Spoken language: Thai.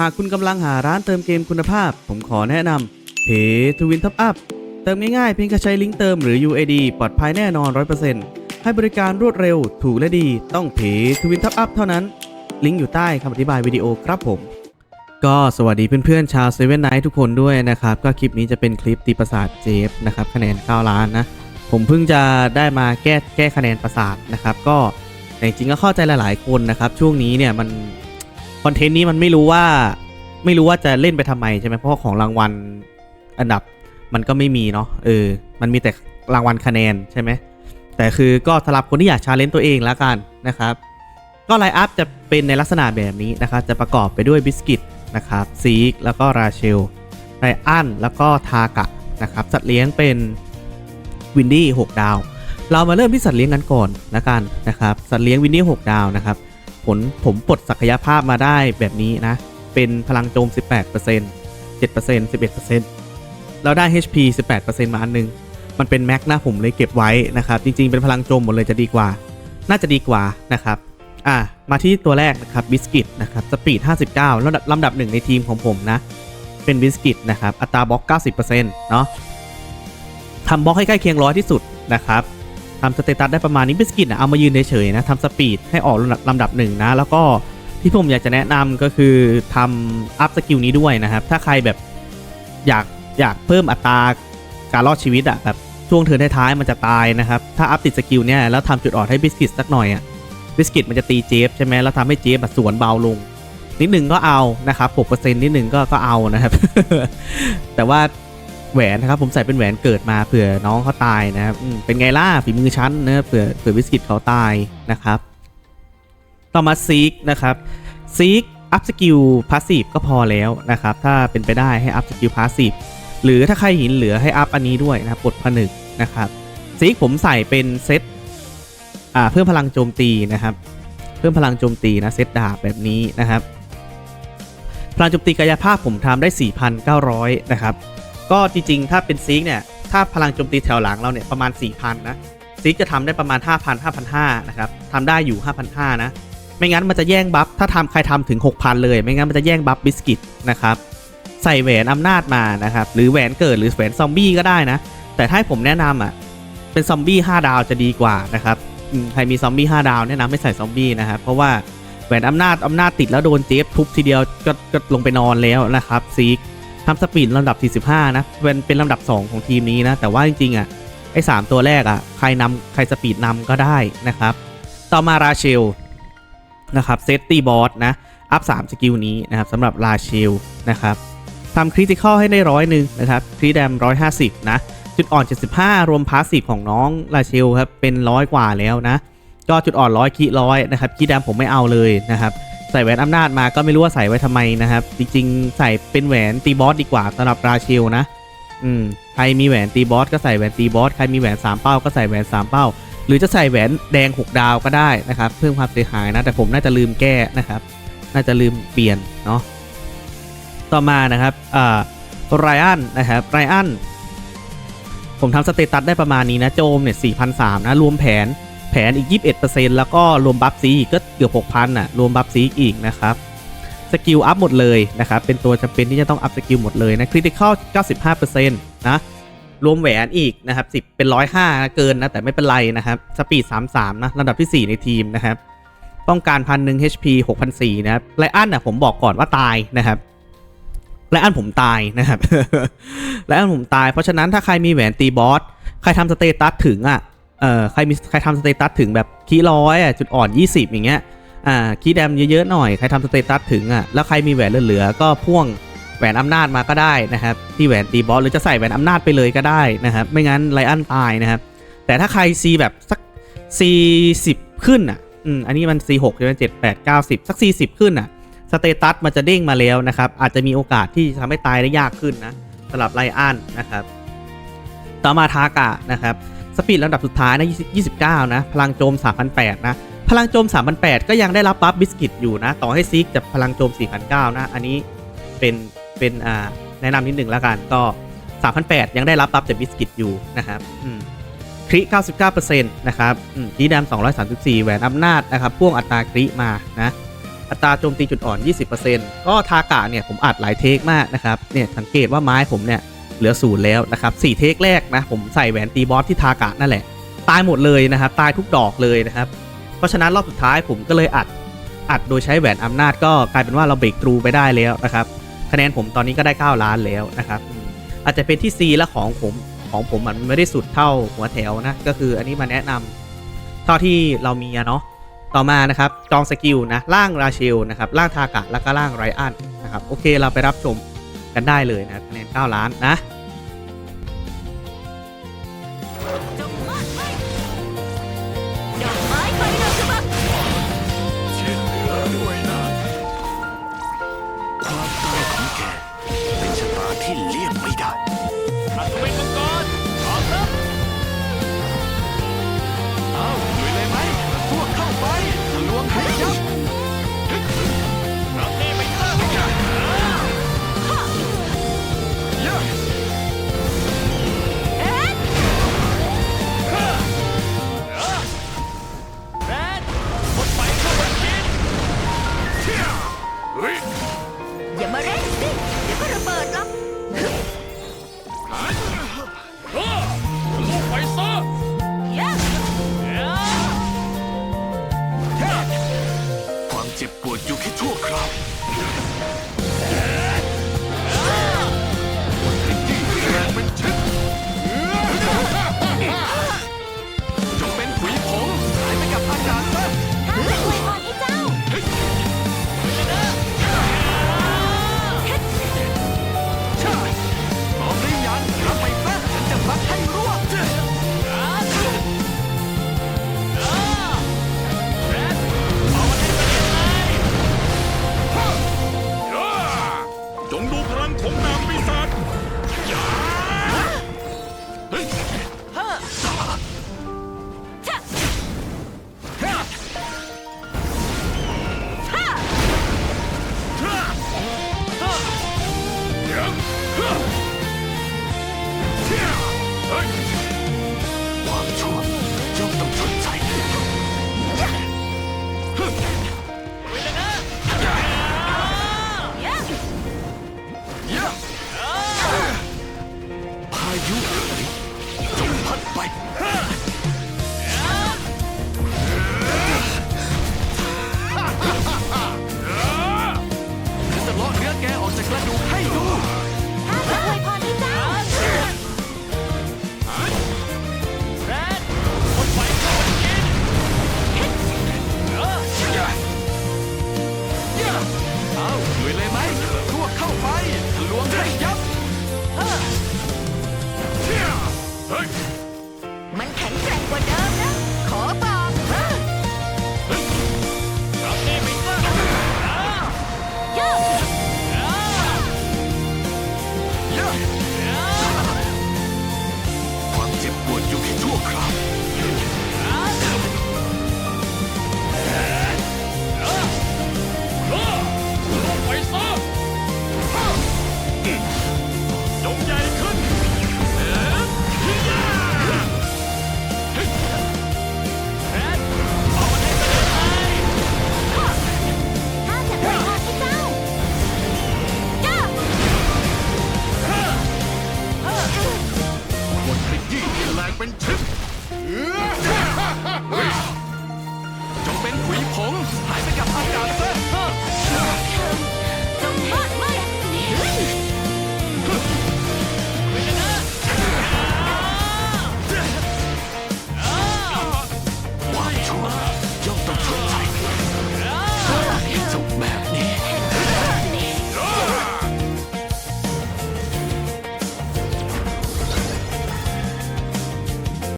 หากคุณกำลังหาร้านเติมเกมคุณภาพ ผมขอแนะนำเพจ to win top up เติมง่ายๆเพียงแค่ใช้ลิงก์เติมหรือ UID ปลอดภัยแน่นอน 100%ให้บริการรวดเร็วถูกและดี ต้องเพจ to win top up เท่านั้น ลิงก์อยู่ใต้คำอธิบายวิดีโอครับผม ก็สวัสดีเพื่อนๆ ชาวเซเว่นไนท์ทุกคนด้วยนะครับ ก็คลิปนี้จะเป็นคลิปตีประสาทเจฟนะครับคะแนน 9 ล้านนะ ผมเพิ่งจะได้มาแก้แก้คะแนนประสาทนะครับก็แต่จริงก็เข้าใจหลายๆคนนะครับช่วงนี้เนี่ยมัน คอนเทนต์นี้มันไม่รู้ว่าไม่รู้ว่าจะเล่นไปทำไมใช่ไหมเพราะของรางวัลอันดับมันก็ไม่มีเนาะเออ มันมีแต่รางวัลคะแนนใช่ไหมแต่คือก็สำหรับคนที่อยากชาเลนจ์ตัวเองแล้วกันนะครับก็ไลน์อัพจะเป็นในลักษณะแบบนี้นะครับจะประกอบไปด้วยบิสกิตนะครับซีกแล้วก็ราเชลไรอันแล้วก็ทากะนะครับสัตว์เลี้ยงเป็นวินดี้6ดาว เรามาเริ่มที่สัตว์เลี้ยงกันก่อนละกันนะครับสัตว์เลี้ยงวินดี้6ดาวนะครับ ผลผมปลดศักยภาพมาได้แบบนี้นะ เป็นพลังโจม 18% 7% 11%แล้วได้ HP 18%มาอันนึง มันเป็นแม็กนะผมเลยเก็บไว้นะครับ จริง ๆ เป็นพลังโจมหมดเลยจะดีกว่า น่าจะดีกว่านะครับ อะ มาที่ตัวแรกนะครับบิสกิตนะครับ สปีด 59ลำดับลำดับหนึ่งในทีมของผมนะ เป็นบิสกิตนะครับ อัตราบล็อก 90%เนาะทำบล็อกให้ใกล้เคียงร้อยที่สุดนะครับ ทำสเตตัสได้ประมาณนี้บิสกิตนะเอามายืนเฉยๆนะทำสปีดให้ออกลำดับลำดับหนึ่งนะ แล้วก็ที่ผมอยากจะแนะนำก็คือทำอัพสกิลนี้ด้วยนะครับ ถ้าใครแบบอยากอยากเพิ่มอัตราการรอดชีวิตอะแบบช่วงเทินท้ายๆมันจะตายนะครับ ถ้าอัพติดสกิลเนี่ยแล้วทำจุดอ่อนให้บิสกิตสักหน่อยอะบิสกิตมันจะตีเจฟใช่ไหมแล้วทำให้เจฟแบบสวนเบาลงนิดหนึ่งก็เอานะครับ6%นิดหนึ่งก็ก็เอานะครับ แต่ว่า แหวนนะครับผมใส่เป็นแหวนเกิดมาเผื่อน้องเขาตายนะครับเป็นไงล่ะฝีมือชั้นนะเผื่อเผื่อบิสกิตเขาตายนะครับ ต่อมาซีกนะครับซีกอัพสกิลพาสซีฟก็พอแล้วนะครับ ถ้าเป็นไปได้ให้อัพสกิลพาสซีฟหรือถ้าใครหินเหลือให้อัพอันนี้ด้วยนะครับปลดผนึกนะครับซีกผมใส่เป็นเซตอ่าเพิ่มพลังโจมตีนะครับ เพิ่มพลังโจมตีนะเซตดาบแบบนี้นะครับพลังโจมตีกายภาพผมทำได้ 4,900 นะครับ ก็จริงๆ ถ้าเป็นซีกเนี่ย ถ้าพลังโจมตีแถวหลังเราเนี่ยประมาณ 4,000 นะ ซีกจะทำได้ประมาณ 5,000 5,500นะครับทำได้อยู่ 5,500 นะ ไม่งั้นมันจะแย่งบัฟ ถ้าทำใครทำถึง 6,000 เลย ไม่งั้นมันจะแย่งบัฟบิสกิตนะครับ ใส่แหวนอำนาจมานะครับ หรือแหวนเกิดหรือแหวนซอมบี้ก็ได้นะ แต่ถ้าผมแนะนำอะ เป็นซอมบี้5ดาวจะดีกว่านะครับ ใครมีซอมบี้5ดาวแนะนำให้ใส่ซอมบี้นะครับ เพราะว่าแหวนอำนาจอำนาจติดแล้วโดนเจฟทุบทีเดียวก็ก็ลงไปนอนแล้วนะครับซีก ทำสปีดลำดับ 45 นะเป็นเป็นลำดับ 2 ของทีมนี้นะ แต่ว่าจริงๆอะไอ้สามตัวแรกอะใครนำใครสปีดนำก็ได้นะครับ ต่อมาราเชลนะครับเซตตี้บอสนะอัพ3สกิลนี้นะครับสำหรับราเชลนะครับทำคริติคอลให้ได้ร้อยหนึ่งนะครับคริแดม 150 นะ จุดอ่อน 75 รวมพาสซีฟของน้องราเชลครับเป็นร้อยกว่าแล้วนะก็จุดอ่อนร้อยคีร้อยนะครับคีแดมผมไม่เอาเลยนะครับ ใส่แหวนอำนาจมาก็ไม่รู้ว่าใส่ไว้ทำไมนะครับ จริงๆ ใส่เป็นแหวนตีบอสดีกว่าสำหรับราเชลนะ อืมใครมีแหวนตีบอสก็ใส่แหวนตีบอสใครมีแหวน3เป้าก็ใส่แหวน3เป้า หรือจะใส่แหวนแดง 6 ดาวก็ได้นะครับ เพิ่มความเสียหายนะแต่ผมน่าจะลืมแก้นะครับ น่าจะลืมเปลี่ยนเนาะต่อมานะครับอ่าไรอันนะครับไรอันผมทำสเตตัสได้ประมาณนี้นะโจมเนี่ย4,003นะรวมแผน ผนอีก 21%แล้วก็รวมบัฟซีอีกก็เกือบ 6,000อะ รวมบัฟซีอีกนะครับสกิลอัพหมดเลยนะครับ เป็นตัวจำเป็นที่จะต้องอัพสกิลหมดเลยนะคริติคอล95%นะรวมแหวนอีกนะครับ 10 เป็น 105นะเกินนะ แต่ไม่เป็นไรนะครับ สปีด 33 นะลำดับที่ 4 ในทีมนะครับ ป้องกันพันหนึ่ง HP 6,004นะครับไลอันน่ะผมบอกก่อนว่าตายนะครับและอันผมตายนะครับและอันผมตาย เพราะฉะนั้นถ้าใครมีแหวนตีบอส ใครทำสเตตัสถึงอะ เอ่อใครมีใครทำสเตตัสถึงแบบคีร้อยอะจุดอ่อน 20 อย่างเงี้ยอ่าคีแดมเยอะๆหน่อยใครทำสเตตัสถึงอะแล้วใครมีแหวนเหลือๆก็พ่วงแหวนอำนาจมาก็ได้นะครับที่แหวนตีบอสหรือจะใส่แหวนอำนาจไปเลยก็ได้นะครับไม่งั้นไลอันตายนะครับแต่ถ้าใครซีแบบสัก40ขึ้นอะอืมอันนี้มัน C6 ใช่ไหม7 8 9 10สัก40ขึ้นอะสเตตัสมันจะเด้งมาแล้วนะครับอาจจะมีโอกาสที่จะทำให้ตายได้ยากขึ้นนะสำหรับไลอันนะครับต่อมาทากะนะครับ สปีดลำดับสุดท้ายนะ29 นะ พลังโจม3,800นะ พลังโจม3,800ก็ยังได้รับบัฟบิสกิตอยู่นะ ต่อให้ซีกจะพลังโจม4,900นะ อันนี้เป็นเป็นอ่าแนะนำนิดหนึ่งแล้วกันก็3,800ยังได้รับบัฟจากบิสกิตอยู่นะครับอืมคริ99%นะครับอืมคีแดม234 แหวนอำนาจนะครับพ่วงอัตราคริมานะอัตราโจมตีจุดอ่อน 20%ก็ทากะเนี่ยผมอัดหลายเทคมากนะครับเนี่ยสังเกตว่าไม้ผมเนี่ย เหลือศูนย์แล้วนะครับ4เทคแรกนะผมใส่แหวนตีบอสที่ทากะนั่นแหละ ตายหมดเลยนะครับ ตายทุกดอกเลยนะครับ เพราะฉะนั้นรอบสุดท้ายผมก็เลยอัดอัดโดยใช้แหวนอำนาจก็กลายเป็นว่าเราเบรกทรูไปได้แล้วนะครับคะแนนผมตอนนี้ก็ได้ 9 ล้านแล้วนะครับ อาจจะเป็นที่ C และของผมของผมมันไม่ได้สุดเท่าหัวแถวนะ ก็คืออันนี้มาแนะนำเท่าที่เรามีเนาะต่อมานะครับจองสกิลนะร่างราเชลนะครับร่างทากะแล้วก็ร่างไรอันนะครับ โอเคเราไปรับชม กันได้เลยนะ คะแนน 9 ล้านนะ ง